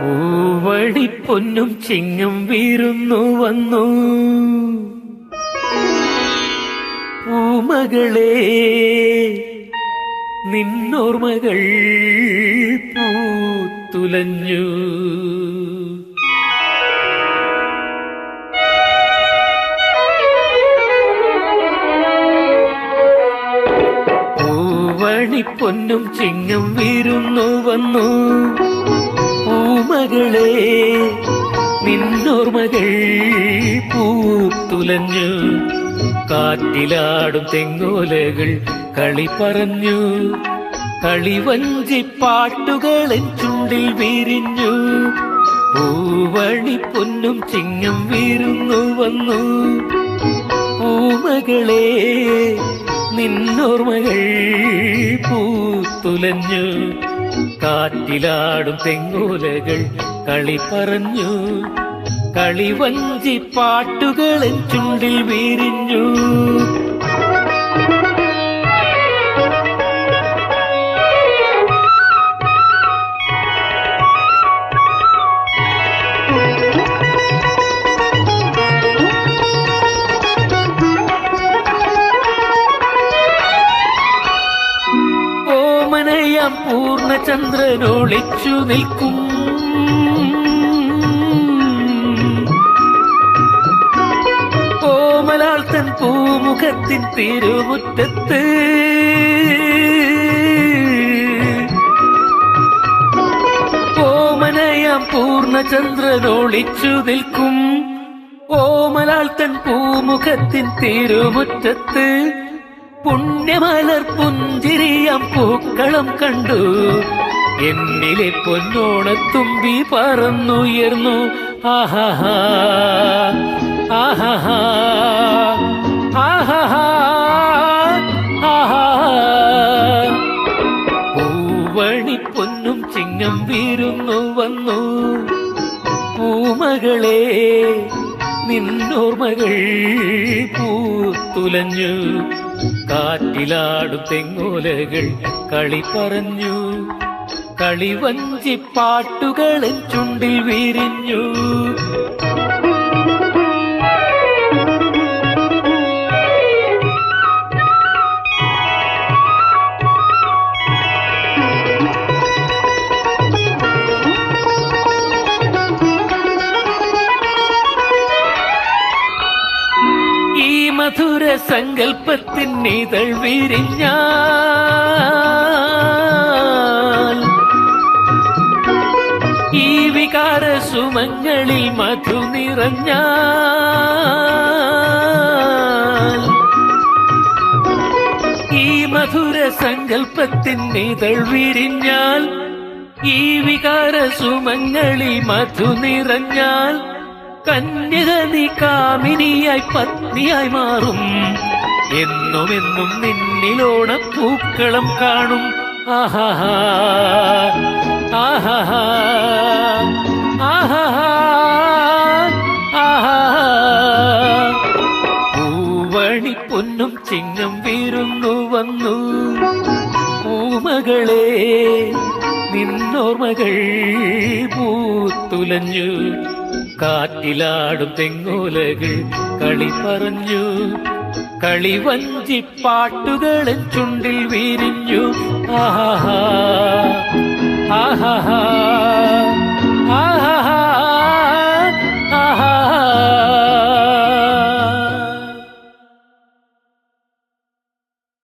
പൂവഴി പൊന്നും ചിങ്ങും വീരുന്നു വന്നു. പൂമകളെ നിന്നോർമകൾ പൂത്തുലഞ്ഞു. പൂവണി പൊന്നും ചിങ്ങം വീരുന്നു വന്നു. പൂമകളെ നിന്നോർമകൾ പൂത്തുലഞ്ഞു. കാറ്റിലാടും തെങ്ങോലകൾ കളി പറഞ്ഞു. കളിവഞ്ചി പാട്ടുകളെ ചുണ്ടിൽ വീരിഞ്ഞു. പൂവണി പൊന്നും ചിങ്ങം വീരുന്നു വന്നു. പൂമകളെ നിന്നോർമകൾ പൂത്തുലഞ്ഞു. കാറ്റിലാടും തെങ്ങൂലകൾ കളി പറഞ്ഞു. കളിവഞ്ചി പാട്ടുകളും ചുണ്ടിൽ വീരിഞ്ഞു. ഓമനയാം പൂർണചന്ദ്രനൊളിച്ചു നിൽക്കും കോമലാൾ തൻ പൂമുഖത്തിൻ തിരുമുറ്റത്ത് ഓമനയാം പൂർണചന്ദ്രനൊളിച്ചു നിൽക്കും ഓമലാൾ തൻ പൂമുഖത്തിൻ തിരുമുറ്റത്ത് പുണ്യമലർ പുഞ്ചിരിയാം പൂക്കളം കണ്ടു. എന്നിലെ പൊന്നോണത്തുമ്പി പറന്നുയർന്നു. ആഹാഹാ ആഹാഹാ ആഹാഹാ ആഹാ പൂവണി പൊന്നും ചിങ്ങം വീരുന്നു വന്നു. പൂമകളെ നിന്നോർമകൾ പൂത്തുലഞ്ഞു കാറ്റിലാടും തെങ്ങോലകൾ കളി പറഞ്ഞു. കളിവഞ്ചി പാട്ടുകളും ചുണ്ടിൽ വിരിഞ്ഞു. മധുര സങ്കൽപ്പത്തിൻ ഇതൾ വിരിഞ്ഞ ഈ വികാര സുമങ്ങളിൽ മധു നിറഞ്ഞ ഈ മധുര സങ്കൽപ്പത്തിൻ ഇതൾ വിരിഞ്ഞാൽ. ഈ വികാര സുമങ്ങളിൽ മധു നിറഞ്ഞാൽ. കന്യക നീ കാമിനിയായി പത്നിയായി മാറും. എന്നും എന്നും നിന്നിലോണ പൂക്കളം കാണും. ആഹാ ആഹാ ആഹാ പൂവണി പൊന്നും ചിങ്ങം വീരുന്നു വന്നു. പൂമകളെ നിന്നോർമകൾ പൂത്തുലഞ്ഞു. കാറ്റിലാടും തെങ്ങോലകൾ. കളി പറഞ്ഞു. കളിവഞ്ചിപ്പാട്ടുകളും ചുണ്ടിൽ വിരിഞ്ഞു. ആഹാ ആഹാ